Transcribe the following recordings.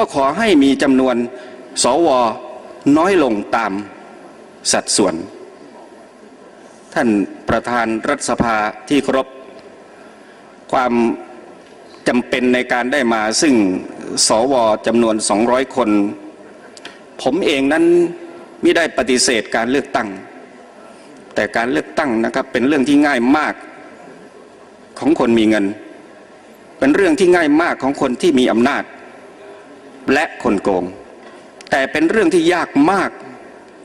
ก็ขอให้มีจำนวนสวน้อยลงตามสัดส่วน ท่านประธานรัฐสภาที่ครพความจำเป็นในการได้มาซึ่งสวจำนวน 200 คน ผมเองนั้นไม่ได้ปฏิเสธการเลือกตั้ง แต่การเลือกตั้งนะครับเป็นเรื่องที่ง่ายมากของคนมีเงิน เป็นเรื่องที่ง่ายมากของคนที่มีอำนาจ และคนโกง แต่เป็นเรื่องที่ยากมาก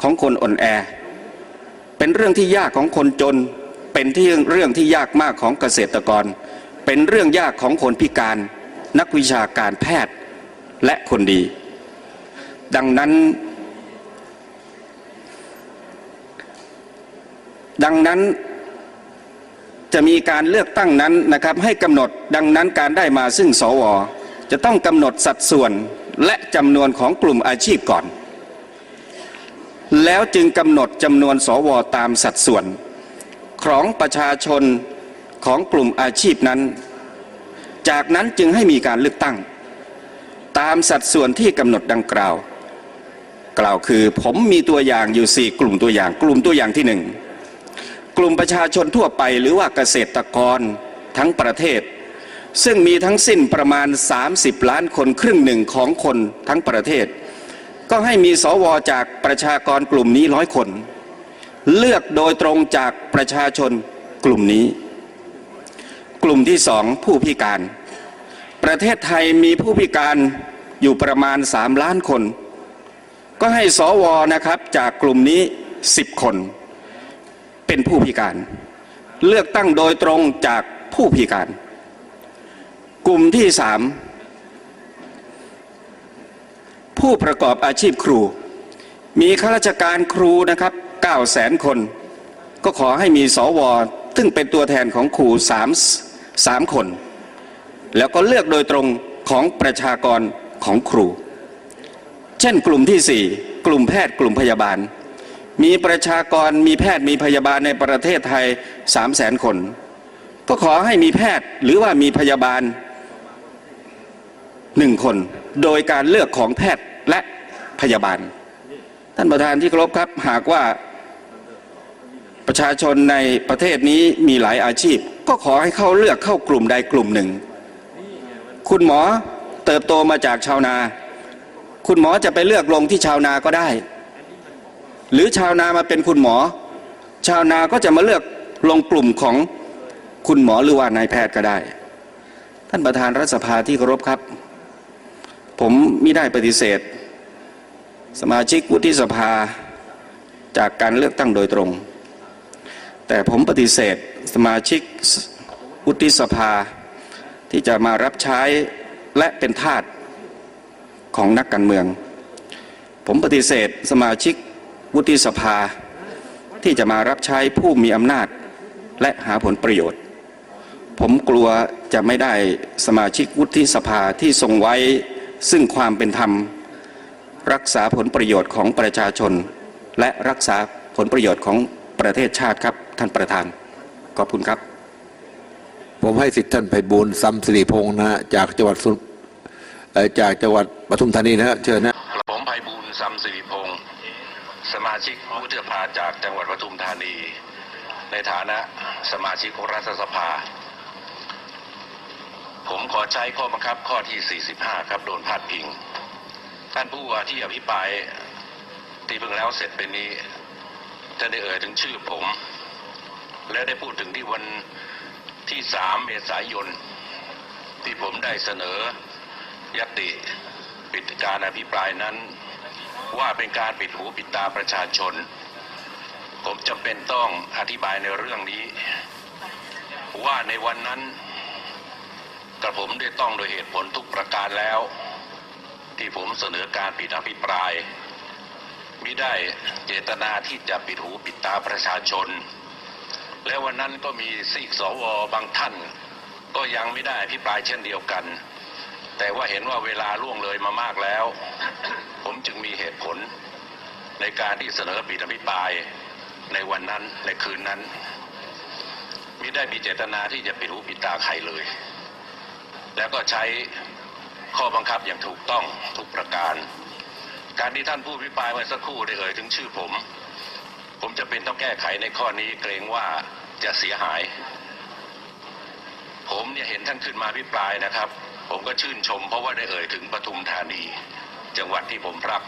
ของคนอ่อนแอ เป็นเรื่องที่ยากของคนจน เป็นที่เรื่องที่ยากมากของเกษตรกร เป็นเรื่องยากของคนพิการ นักวิชาการแพทย์และคนดี ดังนั้น ดังนั้นจะมีการเลือกตั้งนั้นนะครับให้กำหนดดังนั้นการได้มาซึ่งสว จะต้องกำหนดสัดส่วน และจำนวนของกลุ่มอาชีพก่อน แล้วจึงกำหนดจำนวนสวตามสัดส่วน ของประชาชนของกลุ่มอาชีพนั้น จากนั้นจึงให้มีการเลือกตั้ง ตามสัดส่วนที่กำหนดดังกล่าว กล่าวคือผมมีตัวอย่างอยู่สี่กลุ่มตัวอย่าง กลุ่มตัวอย่างที่หนึ่งกลุ่มประชาชนทั่วไปหรือว่าเกษตรกรทั้งประเทศ ซึ่งมีทั้งสิ้นประมาณ 30 ล้านคนครึ่งหนึ่งของคนทั้งประเทศ ก็ให้มีสวจากประชากรกลุ่มนี้ร้อยคน เลือกโดยตรงจากประชาชนกลุ่มนี้ กลุ่มที่สองผู้พิการ ประเทศไทยมีผู้พิการอยู่ประมาณ 3 ล้านคน ก็ให้สวนะครับจากกลุ่มนี้ 10 คน เป็นผู้พิการ เลือกตั้งโดยตรงจากผู้พิการ กลุ่มที่สามผู้ประกอบอาชีพครู มีข้าราชการครูนะครับ9แสนคน ก็ขอให้มีสวซึ่งเป็นตัวแทนของครูสามสามคน แล้วก็เลือกโดยตรงของประชากรของครู เช่นกลุ่มที่สี่กลุ่มแพทย์กลุ่มพยาบาล มีประชากรมีแพทย์มีพยาบาลในประเทศไทย 3 0 0แสนคน ก็ขอให้มีแพทย์หรือว่ามีพยาบาล หนึ่งคน โดยการเลือกของแพทย์และพยาบาล ท่านประธานที่เคารพครับ หากว่าประชาชนในประเทศนี้มีหลายอาชีพ ก็ขอให้เข้าเลือกเข้ากลุ่มใดกลุ่มหนึ่ง คุณหมอเติบโตมาจากชาวนา คุณหมอจะไปเลือกลงที่ชาวนาก็ได้ หรือชาวนามาเป็นคุณหมอ ชาวนาก็จะมาเลือกลงกลุ่มของคุณหมอหรือว่านายแพทย์ก็ได้ ท่านประธานรัฐสภาที่เคารพครับ ผมไม่ได้ปฏิเสธ สมาชิกวุฒิสภาจากการเลือกตั้งโดยตรง แต่ผมปฏิเสธสมาชิกวุฒิสภาที่จะมารับใช้และเป็นทาสของนักการเมือง ผมปฏิเสธสมาชิกวุฒิสภาที่จะมารับใช้ผู้มีอำนาจและหาผลประโยชน์ ผมกลัวจะไม่ได้สมาชิกวุฒิสภาที่ทรงไว้ ซึ่งความเป็นธรรม รักษาผลประโยชน์ของประชาชน และรักษาผลประโยชน์ของประเทศชาติครับ ท่านประธาน ขอบคุณครับ ผมให้สิทธิ์ท่านไพบูลย์ซ้ำสิริพงษ์นะฮะจากจังหวัดสุเอ่อจากจังหวัดปทุมธานีนะฮะเชิญนะผมไพบูลย์สัมสิริพงศ์สมาชิกวุฒิสภาจากจังหวัดปทุมธานี ในฐานะสมาชิกรัฐสภา ผมขอใช้ข้อบังคับข้อที่ 45 ครับ โดนพาดพิง ท่านผู้ว่าที่อภิปรายที่เพิ่งแล้วเสร็จเป็นนี้ท่านได้เอ่ยถึงชื่อผม และได้พูดถึงที่วันที่ 3 เมษายน ที่ผมได้เสนอยติปิดการอภิปรายนั้น ว่าเป็นการปิดหูปิดตาประชาชน ผมจำเป็นต้องอธิบายในเรื่องนี้ ว่าในวันนั้น กระผมได้ต้องโดยเหตุผลทุกประการแล้ว ที่ผมเสนอการปิดอภิปรายมิได้เจตนาที่จะปิดหูปิดตาประชาชน และวันนั้นก็มีซีกสวบางท่าน ก็ยังไม่ได้อภิปรายเช่นเดียวกัน แต่ว่าเห็นว่าเวลาล่วงเลยมามากแล้ว ผมจึงมีเหตุผล ในการที่เสนอปิดอภิปรายในวันนั้นในคืนนั้นมิได้มีเจตนาที่จะปิดหูปิดตาใครเลย แล้วก็ใช้ข้อบังคับอย่างถูกต้องทุกประการ การที่ท่านผู้พิปรายเมื่อสักครู่ได้เอ่ยถึงชื่อผม ผมจะเป็นต้องแก้ไขในข้อนี้เกรงว่าจะเสียหาย ผมเนี่ยเห็นท่านขึ้นมาพิปรายนะครับ ผมก็ชื่นชม เพราะว่าได้เอ่ยถึงปทุมธานี จังหวัดที่ผมรัก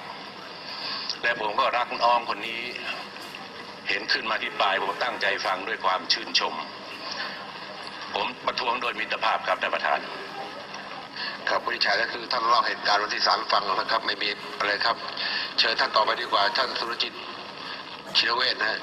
และผมก็รักน้องคนนี้ เห็นขึ้นมาพิปรายผมตั้งใจฟังด้วยความชื่นชม ผมประท้วงโดยมิตรภาพครับท่านประธาน ครับผู้ชายก็คือท่านเล่าเหตุการณ์วันที่สามฟังนะครับ ไม่มีอะไรครับ เชิญท่านต่อไปดีกว่าท่านสุรจิตชิรเวชนะฮะ